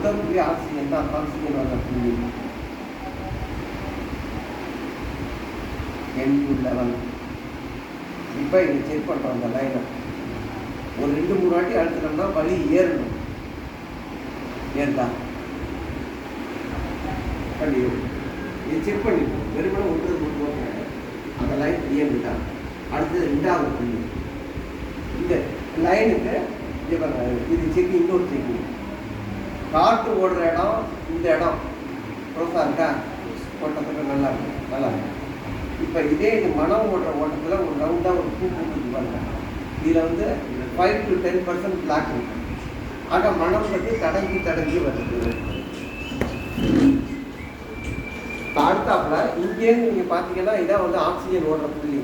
முதல் புள்ளி ஆக்சிஜன் தான் ஆக்சிஜன் வர புள்ளி எண்பு லெவல் இப்போ இதை செக் பண்ணுறோம் அந்த லைனை ஒரு ரெண்டு மூணு வாட்டி அழுத்தினோம்னா வலி ஏறணும் ஏறுதா பண்ணி இது செக் பண்ணிப்போம் வெறுமனே ஒன்று கொடுத்து அந்த லைன் இயங்குதான் அடுத்தது ரெண்டாவது புள்ளி இந்த லைனுக்கு இது செக் இன்னொரு செக்கிங் காற்று ஓடுற இடம் இந்த இடம். க்ளோஸாக இருக்கா? ஓட்டத்துக்கு நல்லா இருக்கும் நல்லா இருக்கும் இப்போ இதே இது மனம் ஓடுற ஓட்டத்தில் ஒரு ரவுண்டாக ஒரு பூ பூக்குது பாருங்க. இதில் வந்து five to ten percent black இருக்கு. ஆக மனம் வந்து தடங்கி தடங்கி வருது. அடுத்தாப்புல இங்கேருந்து நீங்கள் பார்த்தீங்கன்னா இதான் வந்து ஆக்சிஜன் ஓடுற புள்ளி.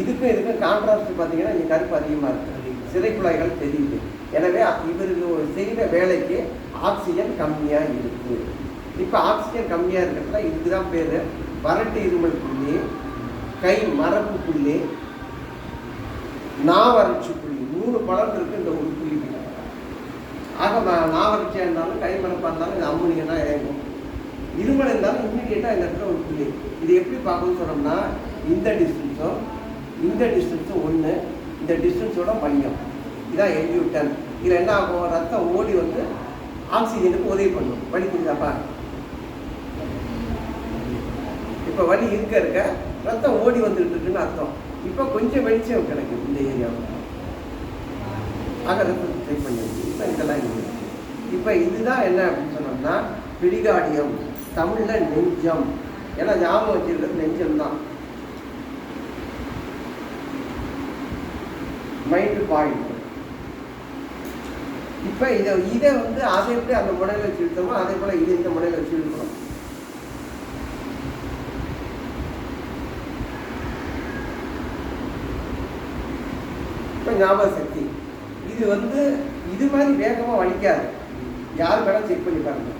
இதுக்கும் இதுக்கும் கான்ட்ராஸ்ட் பார்த்தீங்கன்னா இங்கே கருப்பு அதிகமாக இருக்குது சிறை குழாய்கள் தெரியுது. எனவே இவருக்கு செய்கிற வேலைக்கு ஆக்சிஜன் கம்மியாக இருக்கு. இப்போ ஆக்சிஜன் கம்மியாக இருக்கிறதுல இதுக்கு தான் பேர். வறட்டு இருமல் புள்ளி கை மரப்பு புள்ளி நாவரட்சி புள்ளி மூணு பலன் இருக்கு இந்த ஒரு புள்ளி ஆக நாவரட்சியாக இருந்தாலும் கை மரப்பாக இருந்தாலும் இது அம்மோனியம் தான் இறங்கும். இருமல் இருந்தாலும் இம்மிடியேட்டாக இந்த இடத்துல ஒரு புள்ளி இது எப்படி பார்க்கணும்னு சொன்னோம்னா இந்த டிஸ்டன்ஸும் இந்த டிஸ்டன்ஸும் ஒன்று இந்த டிஸ்டன்ஸோட மையம். இதான் எல்யூட்டன் இதில் என்ன ஆகும்? ரத்தம் ஓடி வந்து ஆக்சிஜனுக்கு உதவி பண்ணும். வலி புரியுதாப்பா இப்போ வலி இருக்க இருக்க ரத்தம் ஓடி வந்துட்டு இருக்குன்னு அர்த்தம். இப்போ கொஞ்சம் வெளிச்சம் கிடைக்கும் இந்த ஏரியாவில் ஆக ரத்தத்தை ட்ரை பண்ணி இப்போ இதெல்லாம் இப்போ இதுதான் என்ன அப்படின்னு சொன்னோம்னா பிடிகாடியம் தமிழில் நெஞ்சம். ஏன்னா ஞாபகம் வச்சிருக்கிறது நெஞ்சம் தான் மைண்டு பாயிண்ட் இப்போ இதை இதை வந்து அதை எப்படி அந்த முனையில் வச்சு இழுத்தோமோ அதே போல் இது இந்த முனையில் வச்சு இழுக்கணும். இப்போ ஞாபக சக்தி. இது வந்து இது மாதிரி வேகமாக வலிக்காது. யார் வேணால் செக் பண்ணி பாருங்க.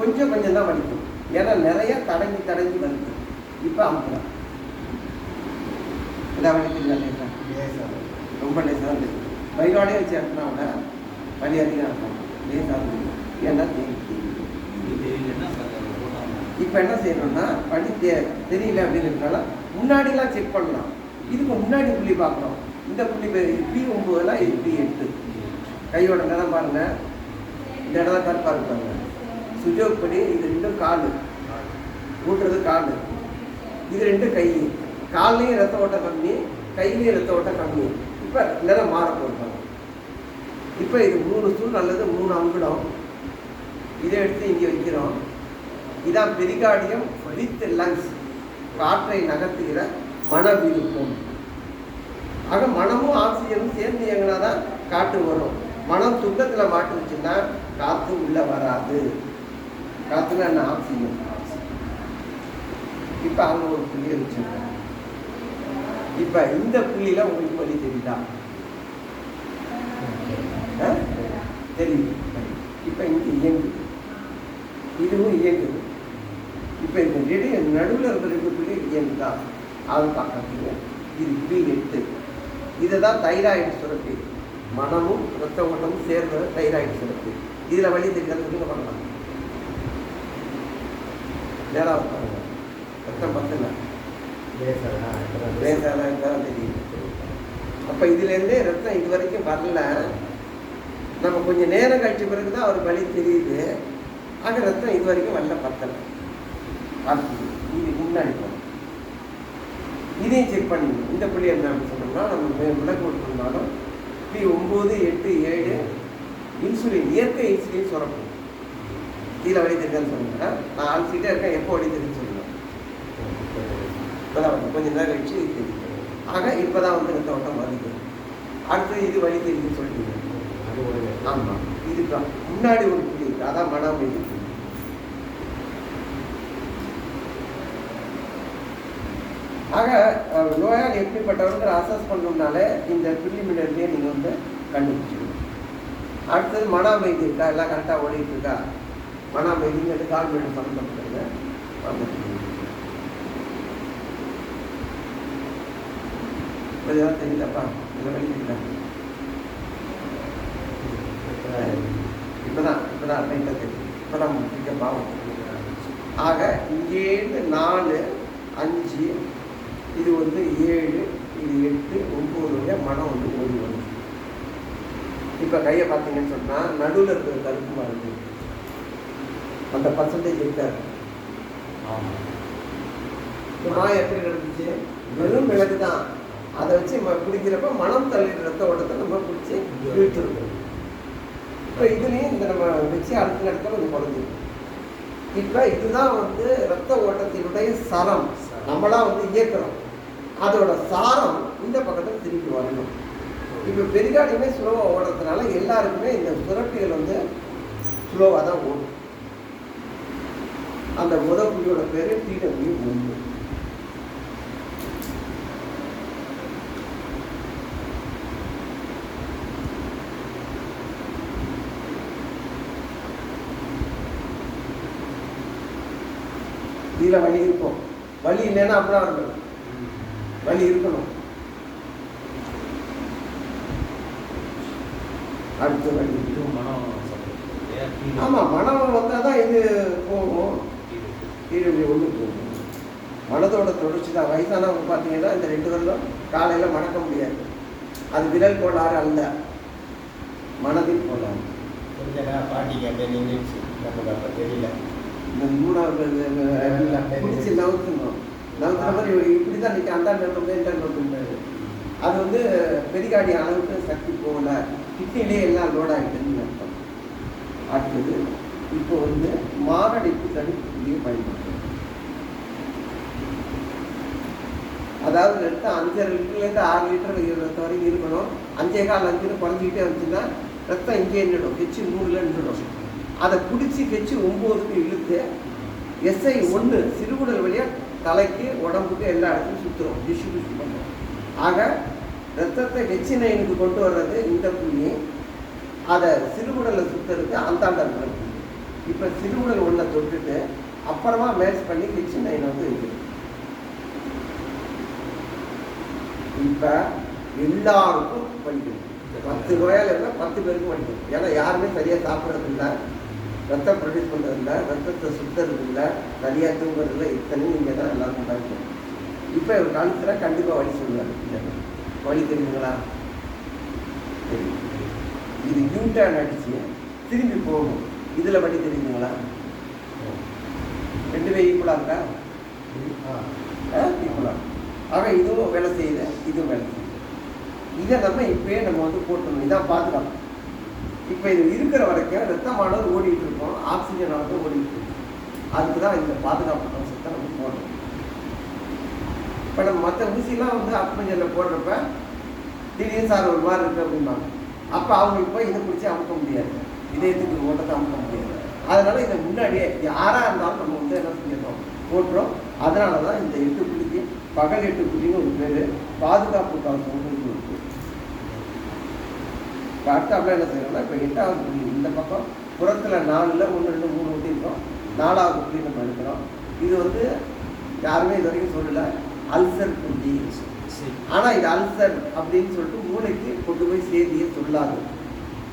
கொஞ்சம் கொஞ்சம் தான் வலிக்கும். ஏன்னா நிறைய தடங்கி தடங்கி வருது. இப்போ அமுக்கலாம் இதான் வலிக்குங்களா லேசா ரொம்ப லேசாக தான் வயிறோடய வச்சு இறக்குனா விட வலி இருக்கும் லேசாக ஏன்னா இப்போ என்ன செய்யணும்னா வலி தெ தெரியல அப்படிங்கிறதுனால முன்னாடிலாம் செக் பண்ணலாம். இதுக்கு முன்னாடி புள்ளி பார்க்கணும். இந்த புள்ளி பி ஒம்பதுலாம் இது பி எட்டு. கையோட நிறம் பாருங்க. இந்த இடம் தான் கருப்பாக இருப்பாங்க சுஜோக் படி இது ரெண்டும் கால். ஊட்டுறது கால். இது ரெண்டும் கை. கால்லையும் ரத்த ஓட்டம் கம்மி கையிலையும் ரத்த ஓட்டம் கம்மி. இப்போ நிறம் மாற போட்டாங்க இப்போ இது மூணு சூழ் அல்லது மூணு அங்குடம். இதை எடுத்து இங்கே வைக்கிறோம். இதான் பெரிகார்டியம் வித் லங்ஸ் காற்றை நகர்த்துகிற மன விருப்பம். ஆக மனமும் ஆக்சிஜனும் சேர்ந்து இயங்கினா தான் காற்று வரும். மனம் துக்கத்தில் மாட்டுச்சுன்னா காற்று உள்ளே வராது. காற்றுல என்ன? ஆக்சிஜன். இப்போ அவங்க ஒரு புள்ளியை வச்சிருக்காங்க. இப்போ இந்த புள்ளியில் உங்களுக்கு வழி தெரியுதா? தெரியுது இப்போ இங்கே இயங்குது இதுவும் இயங்குது இப்போ இந்த நெடு நடுவில் புள்ளி இயங்குதா? அது பார்க்கறதுங்க இது பி எட்டு இதை தான் தைராய்டு சுரப்பி. மனமும் ரத்த ஓட்டமும் சேர்ந்தது தைராய்டு சுரப்பி. இதில் வழி தெரியாது நீங்கள் பண்ணலாம். நேராக பாருங்க ரத்தம் பத்தல லேசாக இருந்தாலும் தெரியும் அப்போ இதுலேருந்தே ரத்தம் இது வரைக்கும் வரல. நம்ம கொஞ்சம் நேரம் கழிச்ச பிறகு தான் அவர் வழி தெரியுது. ஆக ரத்தம் இது வரைக்கும் வரல பத்தலை. பார்த்து இது முன்னாடி போகணும் இதையும் செக் பண்ணிக்கணும் இந்த புள்ளி என்ன சொன்னோம்னா நம்ம மே- விளக்கு கொடுத்துருந்தாலும் பி ஒம்பது எட்டு ஏழு இன்சுலின் இயற்கை இன்சுலின் சுரக்கும் கீழே வழி தெரியாதுன்னு சொன்னீங்கன்னா நான் ஆல்சிட்டே இருக்கேன். எப்போ வழி தெரியுன்னு சொல்லுவேன் இப்போதான் கொஞ்சம் நேரம் கழிச்சு இது தெரியும் ஆக இப்போ தான் வந்து ரத்த ஓட்டம் வருது அடுத்து இது வழி தெரியுதுன்னு சொல்லிட்டீங்க ஆமாம் இதுதான். முன்னாடி ஒரு புள்ளி இருக்கு. அதான் மன அமைதி ஆக நோயால் நோயாளி எப்படிப்பட்டவர்கள் அசஸ் பண்ணணும்னாலே இந்த ப்ரிலிமினரியே நீங்கள் வந்து கண்டுபிடிச்சிடணும் அடுத்தது மன அமைதி இருக்கா? எல்லாம் கரெக்டாக ஓடிட்டு இருக்கா? மன அமைதிங்கிறது கால்மெண்ட் சம்மந்தப்பட்டது. வந்துட்டு இதெல்லாம் தெரியலப்பா? இதில் வெளியில இப்பதான் இப்போ இப்போ தான் தெரியும் இப்போ நம்ம பிடிக்க பாவம். ஆக இங்கேருந்து நாலு அஞ்சு இது வந்து ஏழு இது எட்டு ஒம்பது வழியாக மனம் வந்து ஓடி வரும். இப்போ கையை பார்த்தீங்கன்னு சொன்னால் நடுவில் இருக்கிற கருப்பு மருந்து. அந்த பர்சன்டேஜ் இருக்காது மாயம் எப்படி நடந்துச்சு? வெறும் விளக்கு தான் அதை வச்சு குடிக்கிறப்ப மனம் தள்ளிற ரத்த ஓட்டத்தை நம்ம பிடிச்சி இழுத்துருக்கோம் இப்போ இதுலேயும் இந்த நம்ம வச்சு அடுத்த இடத்துல கொஞ்சம் குறைஞ்சிருக்கு. இப்போ இதுதான் வந்து ரத்த ஓட்டத்தினுடைய சரம். நம்மளாம் வந்து இயக்கிறோம். அதோட சாரம் இந்த பக்கத்தில் திருப்பி வரணும். இப்போ பெரிகாடியுமே ஸ்லோவாக ஓடுறதுனால எல்லாருக்குமே இந்த சுரப்பிகள் வந்து ஸ்லோவாக தான் ஓடும். அந்த உதவியோட பேர் டிடபிள்யூ மூன்று இதில் வலி இருக்கும். வலி இல்லைன்னா அப்படிதான் இருக்கணும் வலி இருக்கணும். அடுத்து வலி ஆமாம் மனம் வந்தால் தான் இது போகும். டிடபிள்யூ ஒன்று போகும். மனதோட தொடர்ச்சி தான். வயசானவங்க பார்த்தீங்கன்னா இந்த ரெண்டு வருடம் காலையில் மணக்க முடியாது. அது விரல் கோளாறு அல்ல. மனதில் கோளாறு. நமக்கு அப்போ தெரியல. இந்த மூணாவது பிடிச்சி நவுத்தணும் நவுத்துற மாதிரி இப்படி தான் நிற்க அந்த நோட்டு இந்த நோட்டு அது வந்து பெரிகாடி அளவுக்கு சக்தி போகல. கிட்னிலே எல்லாம் லோட் ஆகிட்டுன்னு அர்த்தம். அடுத்தது இப்போ வந்து மாரடைப்பு தடுப்புக்குள்ளேயே பயன்படுத்தும் அதாவது ரத்தம் அஞ்சரை லிட்டர்லேருந்து ஆறு லிட்டர் ரத்தம் வரைக்கும் இருக்கணும். அஞ்சே கால் அஞ்சுன்னு குறைஞ்சிக்கிட்டே வந்துச்சுன்னா ரத்தம் இங்கே நின்றுடும். ஹெச்சு நூறில் நின்றுடும். அதை பிடிச்சி கெச்சு ஒம்போதுக்கு இழுத்து எஸ்ஐ ஒன்று சிறுகுடல் வழியாக தலைக்கு உடம்புக்கு எல்லா இடத்துலையும் சுற்றுறோம் டிஸ்ட்ரிபியூஷன் பண்ணுறோம் ஆக ரத்தத்தை ஹெச் நைனுக்கு கொண்டு வர்றது இந்த புள்ளி அதை சிறுகுடலை சுற்றுறதுக்கு அந்தாண்ட இருக்கிற புள்ளி இப்போ சிறுகுடல் ஒன்றை தொட்டுட்டு அப்புறமா மேட்ச் பண்ணி ஹெச் நைன் வந்து இருக்குது. இப்போ எல்லாருக்கும் படிக்கணும் பத்து நோயாளி இருந்தால் பத்து பேருக்கும் படிக்கணும் ஏன்னா யாருமே சரியாக சாப்பிட்றது இல்லை. ரத்தம் ப்ரொடியூஸ் பண்ணுறது இல்லை ரத்தத்தை சுத்துறது இல்லை சரியாக தூங்குறது இல்லை இத்தனையும் நீங்கள் தான் எல்லாருக்கும் படிக்கணும் இப்போ ஒரு காலத்தில் கண்டிப்பாக வழி சொல்லுவார். வழி தெரியுங்களா இது யூட்டர்ன் அடிச்சு திரும்பி போகணும் இதில் வழி தெரியுங்களா ரெண்டுமே ஈக்குவலாக இருக்கா? ஈக்குவலாக ஆக இதுவும் வேலை செய்யுது இதுவும் வேலை செய்யுது. இதை நம்ம இப்பயே நம்ம வந்து போட்டணும் இதான் பாதுகாப்பு. இப்போ இது இருக்கிற வரைக்கும் ரத்தமானது ஓடிட்டு இருக்கோம் ஆக்சிஜன் ஆனது ஓடிட்டு இருக்கும். அதுக்கு தான் இந்த பாதுகாப்பு கவசத்தை நம்ம போடணும் இப்போ நம்ம மற்ற ஊசிலாம் வந்து ஆக்சிஜனில் போடுறப்ப திடீர்னு சார் ஒரு மாதிரி இருக்கு அப்படிம்பாங்க. அப்போ அவங்களுக்கு போய் இதை பிடிச்சி அமுக்க முடியாது. இதயத்துக்கு ஓட்டத்தை அமுக்க முடியாது. அதனால இதை முன்னாடியே யாராக இருந்தாலும் நம்ம வந்து என்ன செஞ்சிடறோம் போட்டுறோம். அதனால தான் இந்த எட்டு புள்ளிக்கு பகல் எட்டு புள்ளின்னு ஒரு பேர் பாதுகாப்பு கவசம்னு அடுத்தாப்புல என்ன செய்யணும்னா இப்போ எட்டாவது புள்ளி இந்த பக்கம் புறத்தில் நாலில் ஒன்று ரெண்டு மூணு ஒட்டி இருக்கோம் நாலாவது புள்ளி நம்ம எடுக்கிறோம். இது வந்து யாருமே இது வரைக்கும் சொல்லலை. அல்சர் புள்ளி. ஆனால் இது அல்சர் அப்படின்னு சொல்லிட்டு மூளைக்கு கொண்டு போய் செய்தியை சொல்லாது.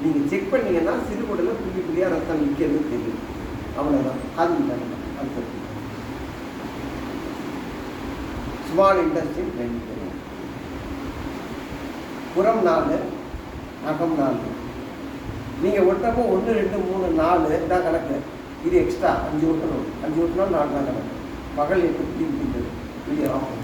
நீங்கள் செக் பண்ணீங்கன்னா சிறுகுடலில் புள்ளி புள்ளியாக ரத்தம் நிற்கிறது தெரியும். அவ்வளோதான் அது இல்லை. அல்சர் ஸ்மால் இண்டஸ்ட்ரி தெரியும் புறம் நாலு அகம் நாலு நீங்கள் ஒட்டப்போ ஒன்று ரெண்டு மூணு நாலு தான் கணக்கு. இது எக்ஸ்ட்ரா அஞ்சு ஒட்டணும். அஞ்சு ஒட்டணும் நாலு தான் கணக்கு. பகல் எட்டு பிடி முடிந்தது இது ஆகும்